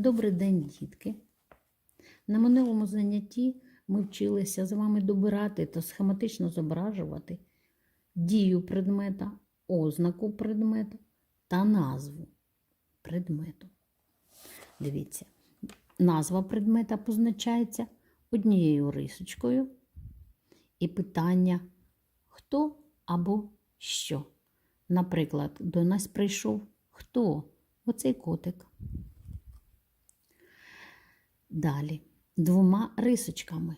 Добрий день, дітки! На минулому занятті ми вчилися з вами добирати та схематично зображувати дію предмета, ознаку предмета та назву предмету. Дивіться, назва предмета позначається однією рисочкою і питання хто або що. Наприклад, до нас прийшов хто? Оцей котик. Далі двома рисочками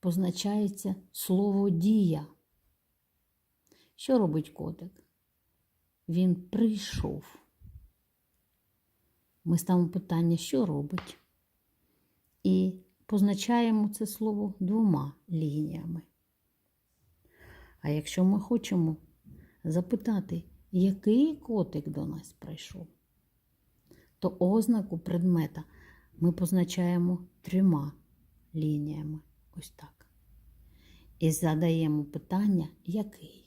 позначається слово дія. Що робить котик? Він прийшов. Ми ставимо питання, що робить? І позначаємо це слово двома лініями. А якщо ми хочемо запитати, який котик до нас прийшов, то ознаку предмета ми позначаємо трьома лініями. Ось так. І задаємо питання, який.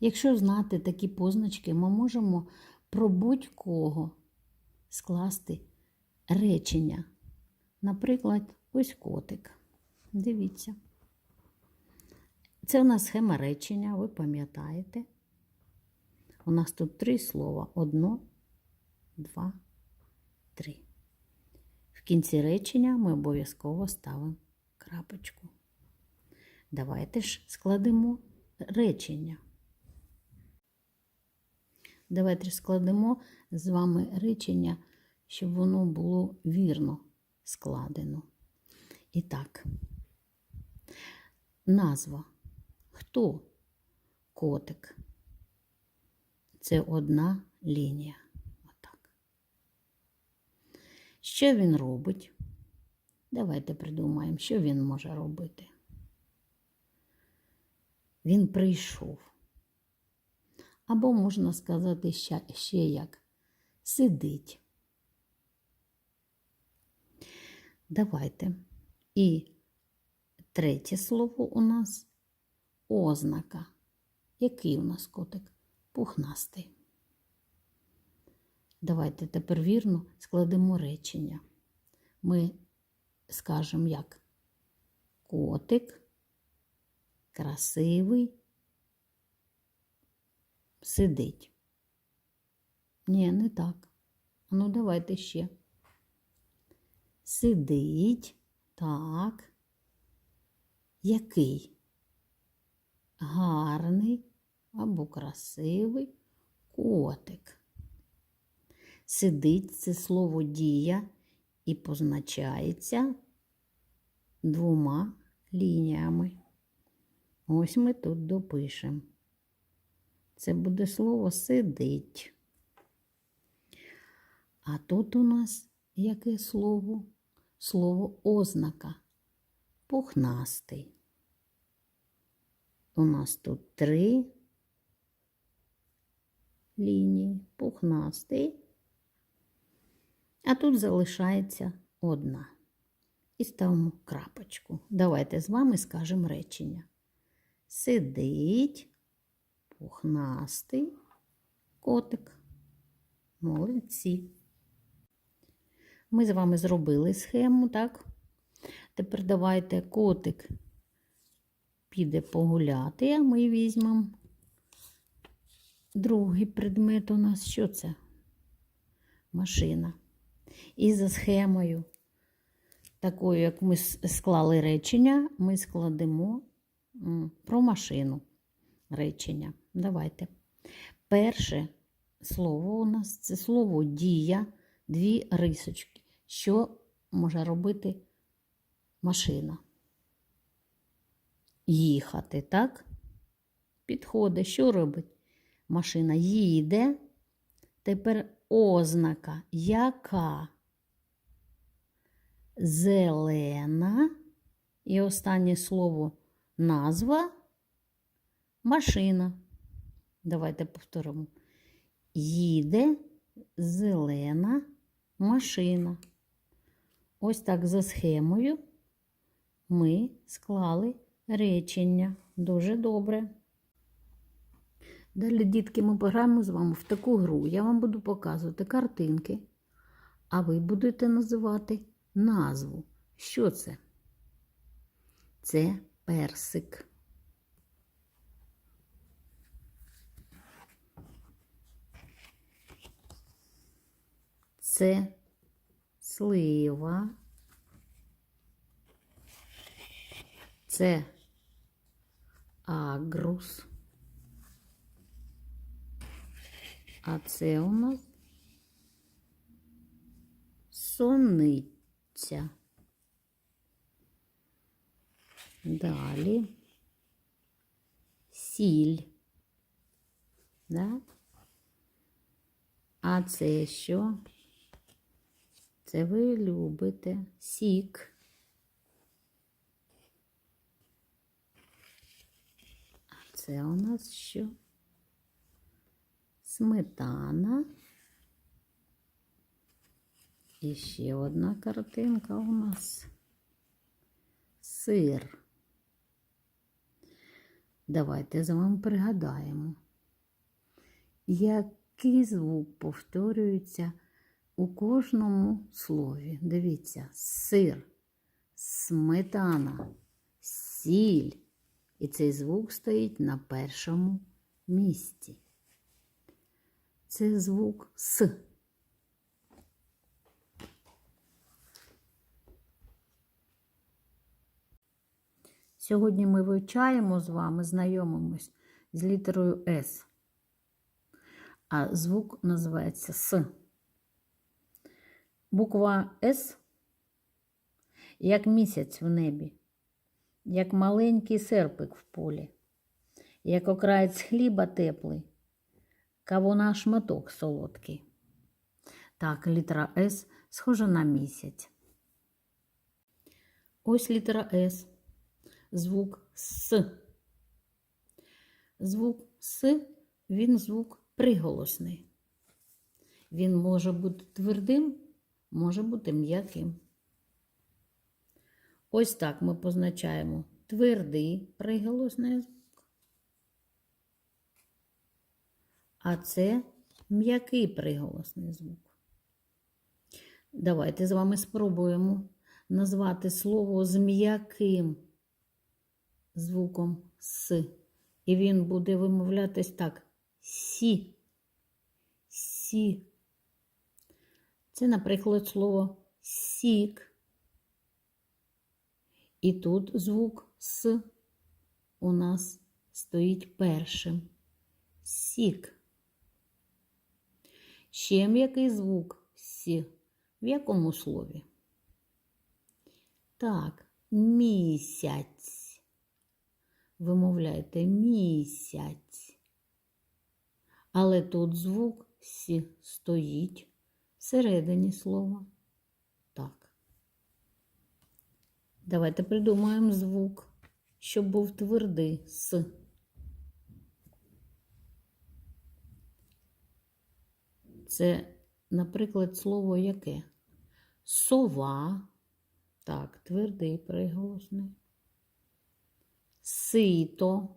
Якщо знати такі позначки, ми можемо про будь-кого скласти речення. Наприклад, ось котик. Дивіться. Це у нас схема речення, ви пам'ятаєте. У нас тут три слова: одно, два, три. Кінці речення ми обов'язково ставимо крапочку. Давайте ж складемо речення. Давайте ж складемо з вами речення, щоб воно було вірно складено. І так, назва. Хто? Котик. Це одна лінія. Що він робить? Давайте придумаємо, що він може робити. Він прийшов. Або можна сказати ще, ще як сидить. Давайте. І третє слово у нас ознака. Який у нас котик? Пухнастий. Давайте тепер вірно складемо речення. Ми скажемо як котик, красивий, сидить. Ні, не так. Ну, давайте ще. Сидить, так. Який? Гарний або красивий котик. Сидить це слово дія і позначається двома лініями. Ось ми тут допишемо. Це буде слово сидить. А тут у нас яке слово? Слово ознака. Пухнастий. У нас тут три лінії, пухнастий, а тут залишається одна. І ставимо крапочку. Давайте з вами скажемо речення. Сидить пухнастий котик. Молодці. Ми з вами зробили схему, так? Тепер давайте котик піде погуляти, а ми візьмемо другий предмет у нас. Що це? Машина. І за схемою, такою, як ми склали речення, ми складемо про машину речення. Давайте. Перше слово у нас це слово дія, дві рисочки. Що може робити машина? Їхати, так? Підходить, що робить? Машина їде. Тепер ознака яка? Зелена. І останнє слово назва машина. Давайте повторимо. Їде зелена машина. Ось так за схемою ми склали речення. Дуже добре. Далі, дітки, ми пограємо з вами в таку гру. Я вам буду показувати картинки, А ви будете називати назву. Що це? Це персик. Це слива. Це агрус. А це у нас сониця. Далі сіль. Да? А це що? Це ви любите сік. А це у нас що? Сметана. І ще одна картинка у нас. Сир. Давайте з вами пригадаємо, який звук повторюється у кожному слові. Дивіться, сир, сметана, сіль. І цей звук стоїть на першому місці. Це звук С. Сьогодні ми вивчаємо з вами, знайомимось з літерою С. А звук називається С. Буква С як місяць в небі, як маленький серпик в полі, як окраєць хліба теплий, кавуна шматок солодкий. Так, літера С схожа на місяць. Ось літера С. Звук С. Звук С, він звук приголосний. Він може бути твердим, може бути м'яким. Ось так ми позначаємо твердий приголосний звук. А це м'який приголосний звук. Давайте з вами спробуємо назвати слово з м'яким звуком С. І він буде вимовлятись так: Сі. Сі. Це, наприклад, слово сік. І тут звук С у нас стоїть першим. Сік. Ще м'який звук Сі. В якому слові? Так, місяць. Вимовляйте місяць. Але тут звук Сі стоїть всередині слова. Так. Давайте придумаємо звук, щоб був твердий С. Це, наприклад, слово яке? Сова. Так, твердий приголосний. Сито.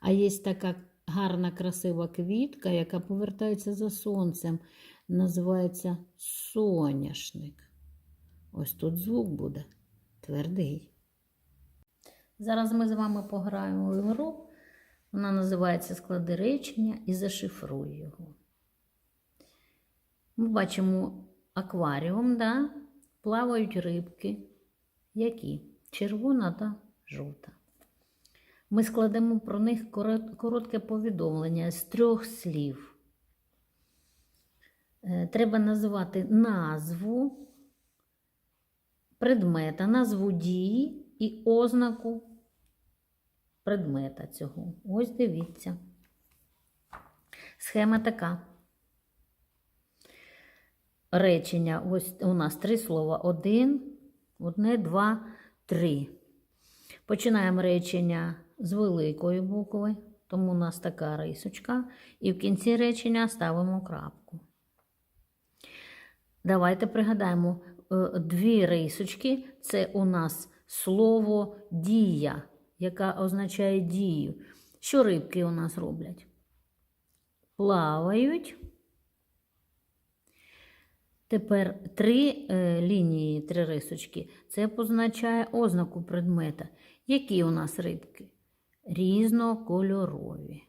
А є така гарна красива квітка, яка повертається за сонцем. Називається соняшник. Ось тут звук буде твердий. Зараз ми з вами пограємо в гру. Вона називається Склади речення і зашифруй його. Ми бачимо акваріум, да? плавають рибки. Які? Червона та жовта. Ми складемо про них коротке повідомлення з трьох слів. Е, Треба називати назву предмета, назву дії і ознаку предмета цього. Ось дивіться. Схема така. Речення. Ось у нас три слова. Один, одне, два, три. Починаємо речення з великої букви, тому у нас така рисочка. І в кінці речення ставимо крапку. Давайте пригадаємо е, дві рисочки це у нас слово дія, яка означає дію. Що рибки у нас роблять? Плавають Тепер три е, лінії, три рисочки. Це позначає ознаку предмета. Які у нас рибки? Різнокольорові.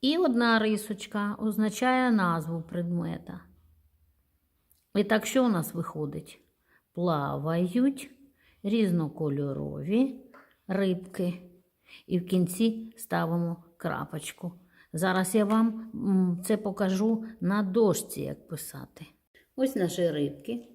І одна рисочка означає назву предмета. І так, що у нас виходить? Плавають різнокольорові рибки. І в кінці ставимо крапочку. Зараз я вам це покажу на дошці, як писати. Ось наші рибки.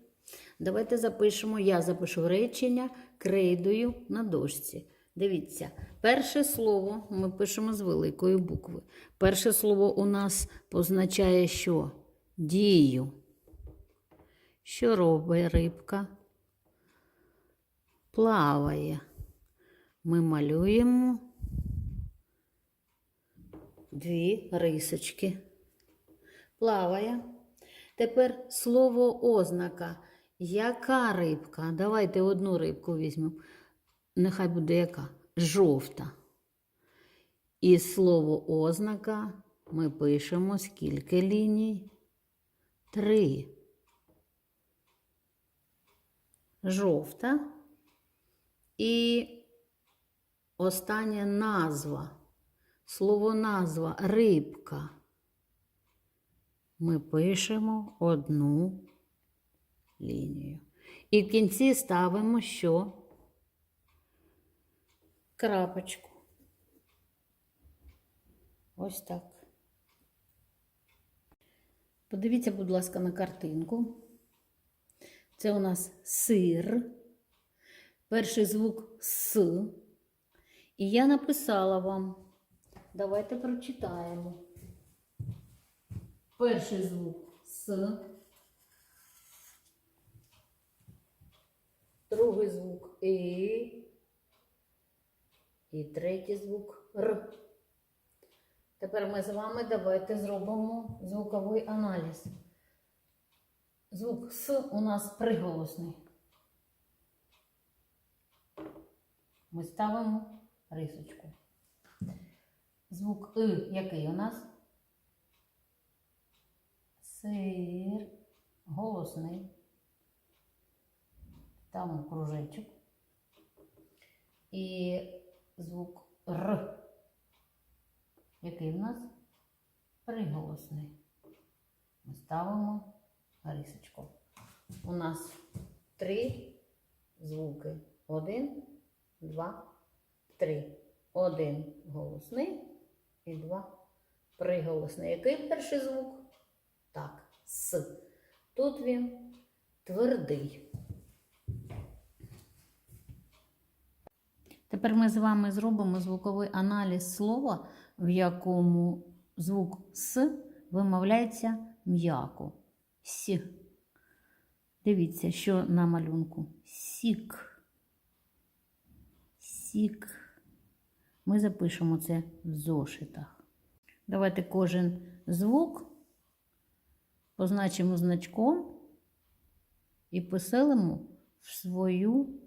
Давайте запишемо, я запишу речення крейдою на дошці. Дивіться, перше слово ми пишемо з великої букви. Перше слово у нас позначає що? Дію. Що робить рибка? Плаває. Ми малюємо дві рисочки. Плаває. Тепер слово ознака. Яка рибка? Давайте одну рибку візьмемо. Нехай буде яка? Жовта. І слово ознака ми пишемо скільки ліній? Три. Жовта. І остання назва. Слово назва рибка. Ми пишемо одну лінію. І в кінці ставимо що? Крапочку. Ось так. Подивіться, будь ласка, на картинку. Це у нас сир. Перший звук С. І я написала вам. Давайте прочитаємо. Перший звук С. Другий звук І. І третій звук Р. Тепер ми з вами давайте зробимо звуковий аналіз. Звук С у нас приголосний. Ми ставимо рисочку. Звук И який у нас? Сир. Голосний. Там кружечок. І звук Р. Який в нас? Приголосний. Ми ставимо рисочку. У нас три звуки. Один, два, три. Один голосний і два приголосний. Який перший звук? Так, С. Тут він твердий. Тепер ми з вами зробимо звуковий аналіз слова, в якому звук С вимовляється м'яко. С. Дивіться, що на малюнку. Сік. Сік. Ми запишемо це в зошитах. Давайте кожен звук позначимо значком і поселимо в свою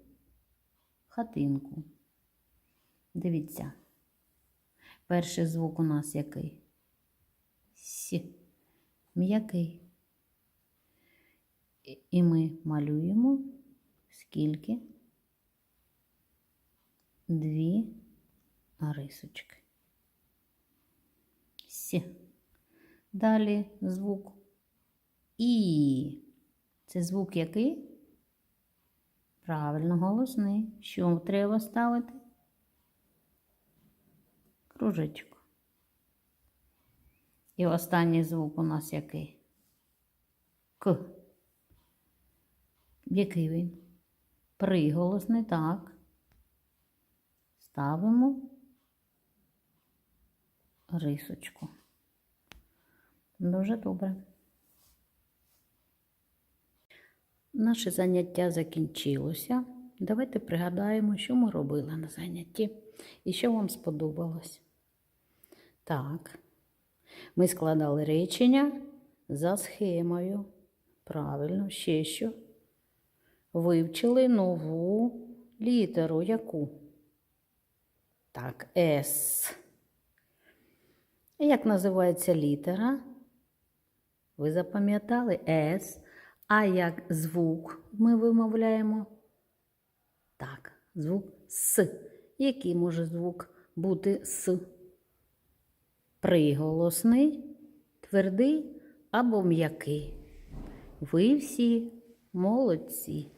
хатинку. Дивіться. Перший звук у нас який? С. М'який. І- ми малюємо скільки? Дві рисочки. С. Далі звук І. Це звук який? Правильно, голосний. Що треба ставити? Кружечок. І останній звук у нас який? К. Який він? Приголосний, так. Ставимо рисочку. Дуже добре. Наше заняття закінчилося. Давайте пригадаємо, що ми робили на занятті і що вам сподобалось. Так, ми складали речення за схемою. Правильно, ще що? Вивчили нову літеру. Яку? Так, С. Як називається літера? Ви запам'ятали С. А як звук ми вимовляємо? Так, звук С. Який може звук бути С? Приголосний, твердий або м'який. Ви всі молодці.